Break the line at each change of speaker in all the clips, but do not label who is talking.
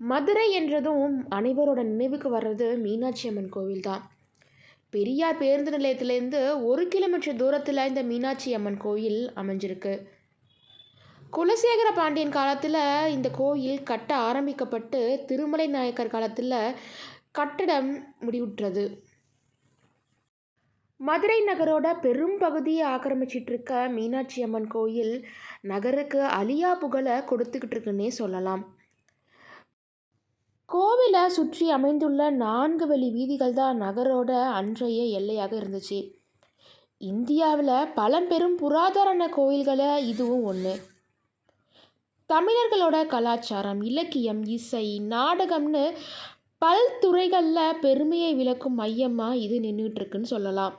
மதுரை என்றதும் அனைவரோட நினைவுக்கு வர்றது மீனாட்சி அம்மன் கோவில் தான். பெரியார் பேருந்து நிலையத்திலேருந்து ஒரு கிலோமீட்டர் தூரத்தில் இந்த மீனாட்சி அம்மன் கோயில் அமைஞ்சிருக்கு. குலசேகர பாண்டியன் காலத்தில் இந்த கோயில் கட்ட ஆரம்பிக்கப்பட்டு திருமலை நாயக்கர் காலத்தில் கட்டடம் முடிவுற்றது. மதுரை நகரோட பெரும் பகுதியை ஆக்கிரமிச்சிட்டு இருக்க மீனாட்சி அம்மன் கோயில் நகருக்கு அழியா புகழை கொடுத்துக்கிட்டு இருக்குன்னே சொல்லலாம். கோவிலை சுற்றி அமைந்துள்ள நான்கு வழி வீதிகள் தான் நகரோட அன்றைய எல்லையாக இருந்துச்சு. இந்தியாவில் பழம்பெரும் புராதன கோயில்களை இதுவும் ஒன்று தமிழர்களோட கலாச்சாரம் இலக்கியம் இசை நாடகம்னு பல்துறைகளில் பெருமையை விளக்கும் மையமாக இது நின்றுட்டுருக்குன்னு சொல்லலாம்.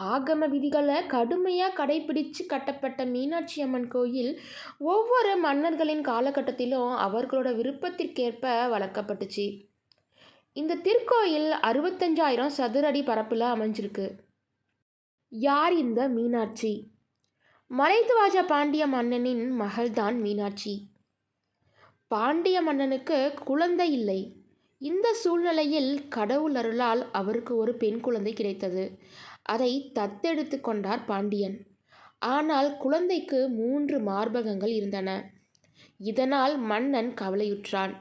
ஆகம விதிகளை கடுமையாக கடைபிடித்து கட்டப்பட்ட மீனாட்சி அம்மன் கோயில் ஒவ்வொரு மன்னர்களின் காலகட்டத்திலும் அவர்களோட விருப்பத்திற்கேற்ப வளர்க்கப்பட்டுச்சு. இந்த திருக்கோயில் அறுபத்தஞ்சாயிரம் சதுரடி பரப்பில் அமைஞ்சிருக்கு. யார் இந்த மீனாட்சி? மலைத்துவாஜா பாண்டிய மன்னனின் மகள்தான் மீனாட்சி. பாண்டிய மன்னனுக்கு குழந்தை இல்லை. இந்த சூழ்நிலையில் கடவுள் அருளால் அவருக்கு ஒரு பெண் குழந்தை கிடைத்தது. அதை தத்தெடுத்து கொண்டார் பாண்டியன். ஆனால் குழந்தைக்கு மூன்று மார்பகங்கள் இருந்தன. இதனால் மன்னன் கவலையுற்றான்.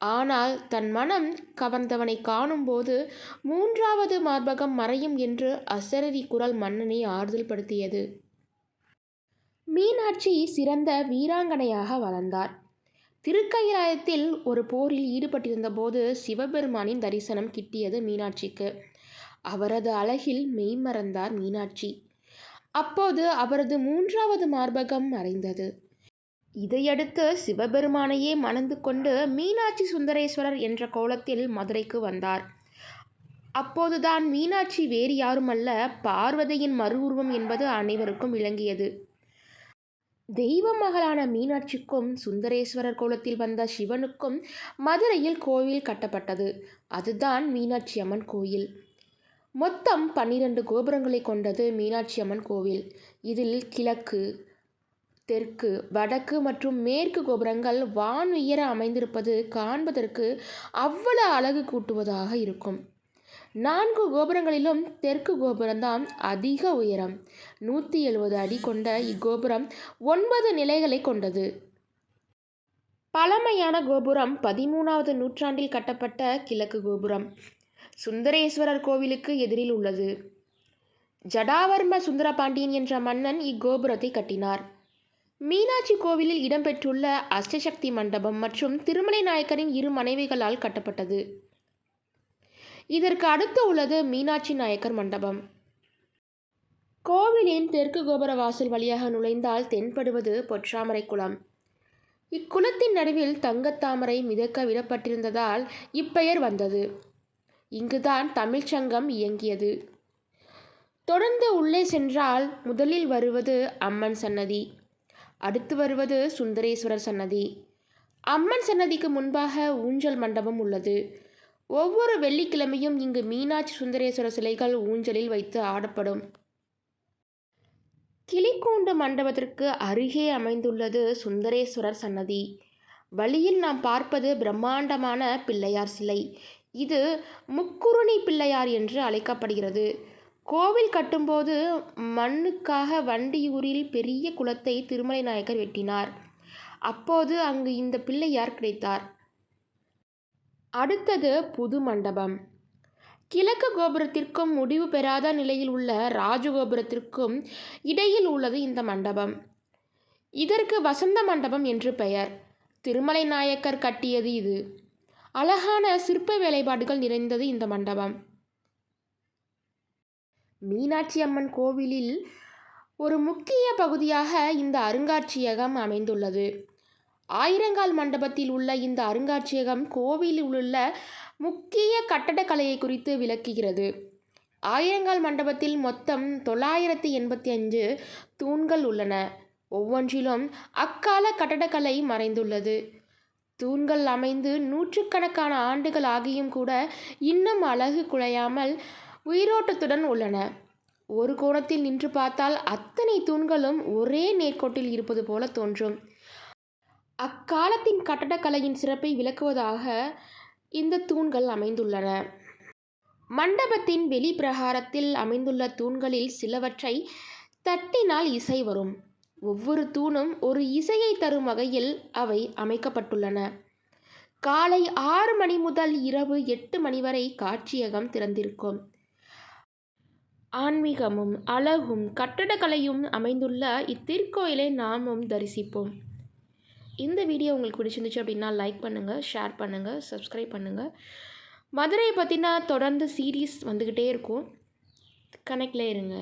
ஆனால் தன் மனம் கவர்ந்தவனை காணும்போது மூன்றாவது மார்பகம் மறையும் என்று அசரரி குரல் மன்னனை ஆறுதல் படுத்தியது மீனாட்சி சிறந்த வீராங்கனையாக வளர்ந்தார். திருக்கயிலாயத்தில் ஒரு போரில் ஈடுபட்டிருந்த போது சிவபெருமானின் தரிசனம் கிட்டியது மீனாட்சிக்கு. அவரது அழகில் மெய்மறந்தார் மீனாட்சி. அப்போது அவரது மூன்றாவது மார்பகம் மறைந்தது. இதையடுத்து சிவபெருமானையே மணந்து கொண்டு மீனாட்சி சுந்தரேஸ்வரர் என்ற கோலத்தில் மதுரைக்கு வந்தார். அப்போதுதான் மீனாட்சி வேறு யாருமல்ல பார்வதியின் மறு உருவம் என்பது அனைவருக்கும் விளங்கியது. தெய்வ மகளான மீனாட்சிக்கும் சுந்தரேஸ்வரர் கோலத்தில் வந்த சிவனுக்கும் மதுரையில் கோவில் கட்டப்பட்டது. அதுதான் மீனாட்சி அம்மன் கோயில். மொத்தம் பன்னிரண்டு கோபுரங்களை கொண்டது மீனாட்சி அம்மன் கோவில். இதில் கிழக்கு தெற்கு வடக்கு மற்றும் மேற்கு கோபுரங்கள் வான் உயர அமைந்திருப்பது காண்பதற்கு அவ்வளவு அழகு கூட்டுவதாக இருக்கும். நான்கு கோபுரங்களிலும் தெற்கு கோபுரம்தான் அதிக உயரம். நூற்றி எழுபது அடி கொண்ட இக்கோபுரம் ஒன்பது நிலைகளை கொண்டது. பழமையான கோபுரம் பதிமூணாவது நூற்றாண்டில் கட்டப்பட்ட கிழக்கு கோபுரம். சுந்தரேஸ்வரர் கோவிலுக்கு எதிரில் உள்ளது. ஜடாவர்ம சுந்தரபாண்டியன் என்ற மன்னன் இக்கோபுரத்தை கட்டினார். மீனாட்சி கோவிலில் இடம்பெற்றுள்ள அஷ்டசக்தி மண்டபம் மற்றும் திருமலை நாயக்கரின் இரு மனைவிகளால் கட்டப்பட்டது. இதற்கு அடுத்து உள்ளது மீனாட்சி நாயக்கர் மண்டபம். கோவிலின் தெற்கு கோபுர வாசல் வழியாக நுழைந்தால் தென்படுவது பொற்றாமரை குளம். இக்குளத்தின் நடுவில் தங்கத்தாமரை மிதக்க விடப்பட்டிருந்ததால் இப்பெயர் வந்தது. இங்குதான் தமிழ்ச்சங்கம் இயங்கியது. தொடர்ந்து உள்ளே சென்றால் முதலில் வருவது அம்மன் சன்னதி அடுத்து வருவது சுந்தரேஸ்வரர் சன்னதி. அம்மன் சன்னதிக்கு முன்பாக ஊஞ்சல் மண்டபம் உள்ளது. ஒவ்வொரு வெள்ளிக்கிழமையும் இங்கு மீனாட்சி சுந்தரேஸ்வரர் சிலைகள் ஊஞ்சலில் வைத்து ஆடப்படும். கிளிக்கூண்டு மண்டபத்திற்கு அருகே அமைந்துள்ளது சுந்தரேஸ்வரர் சன்னதி. வழியில் நாம் பார்ப்பது பிரம்மாண்டமான பிள்ளையார் சிலை. இது முக்குருணி பிள்ளையார் என்று அழைக்கப்படுகிறது. கோவில் கட்டும்போது மண்ணுக்காக வண்டியூரில் பெரிய குளத்தை திருமலை நாயக்கர் வெட்டினார். அப்போது அங்கு இந்த பிள்ளையார் கிடைத்தார். அடுத்தது புது மண்டபம். கிழக்கு கோபுரத்திற்கும் முடிவு பெறாத நிலையில் உள்ள ராஜகோபுரத்திற்கும் இடையில் உள்ளது இந்த மண்டபம். இதற்கு வசந்த மண்டபம் என்று பெயர். திருமலை நாயக்கர் கட்டியது இது. அழகான சிற்ப வேலைப்பாடுகள் நிறைந்தது இந்த மண்டபம். மீனாட்சி அம்மன் கோவிலில் ஒரு முக்கிய பகுதியாக இந்த அருங்காட்சியகம் அமைந்துள்ளது. ஆயிரங்கால் மண்டபத்தில் உள்ள இந்த அருங்காட்சியகம் கோவிலில் உள்ள முக்கிய கட்டடக்கலையை குறித்து விளக்குகிறது. ஆயிரங்கால் மண்டபத்தில் மொத்தம் தொள்ளாயிரத்தி எண்பத்தி அஞ்சு தூண்கள் உள்ளன. ஒவ்வொன்றிலும் அக்கால கட்டடக்கலை மறைந்துள்ளது. தூண்கள் அமைந்து நூற்றுக்கணக்கான ஆண்டுகள் ஆகியும் கூட இன்னும் அழகு குலையாமல் உயிரோட்டத்துடன் உள்ளன. ஒரு கோணத்தில் நின்று பார்த்தால் அத்தனை தூண்களும் ஒரே நேர்கோட்டில் இருப்பது போல தோன்றும். அக்காலத்தின் கட்டடக்கலையின் சிறப்பை விளக்குவதாக இந்த தூண்கள் அமைந்துள்ளன. மண்டபத்தின் வெளிப்பிரகாரத்தில் அமைந்துள்ள தூண்களில் சிலவற்றை தட்டினால் இசை வரும். ஒவ்வொரு தூணும் ஒரு இசையை தரும் வகையில் அவை அமைக்கப்பட்டுள்ளன. காலை ஆறு மணி முதல் இரவு எட்டு மணி வரை காட்சியகம் திறந்திருக்கும். ஆன்மீகமும் அழகும் கட்டடக்கலையும் அமைந்துள்ள இத்திருக்கோயிலை நாமும் தரிசிப்போம். இந்த வீடியோ உங்களுக்கு பிடிச்சிருந்துச்சு அப்படின்னா லைக் பண்ணுங்கள் ஷேர் பண்ணுங்கள் சப்ஸ்கிரைப் பண்ணுங்கள் மதுரையை பற்றினா தொடர்ந்து சீரீஸ் வந்துக்கிட்டே இருக்கும். கனெக்டில் இருங்க.